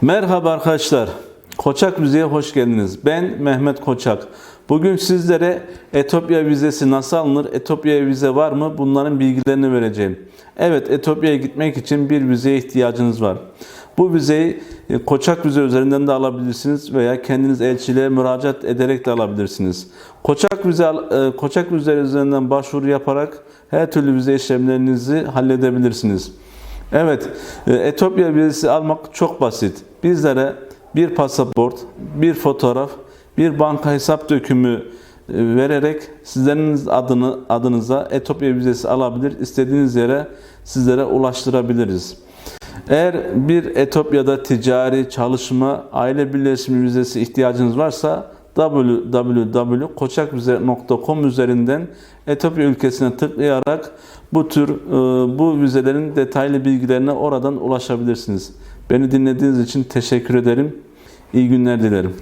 Merhaba arkadaşlar. Koçak Müziğe hoş geldiniz. Ben Mehmet Koçak. Bugün sizlere Etopya vizesi nasıl alınır, Etopya'ya vize var mı bunların bilgilerini vereceğim. Evet Etopya'ya gitmek için bir vizeye ihtiyacınız var. Bu vizeyi e, Koçak vize üzerinden de alabilirsiniz veya kendiniz elçiliğe müracaat ederek de alabilirsiniz. Koçak vize e, Koçak vize üzerinden başvuru yaparak her türlü vize işlemlerinizi halledebilirsiniz. Evet, e, Etopya vizesi almak çok basit. Bizlere bir pasaport, bir fotoğraf, bir banka hesap dökümü e, vererek sizlerin adını adınıza Etopya vizesi alabilir, istediğiniz yere sizlere ulaştırabiliriz. Eğer bir Etopya'da ticari, çalışma, aile birleşimi vizesi ihtiyacınız varsa www.koçakvize.com üzerinden Etopya ülkesine tıklayarak bu tür e, bu vizelerin detaylı bilgilerine oradan ulaşabilirsiniz. Beni dinlediğiniz için teşekkür ederim. İyi günler dilerim.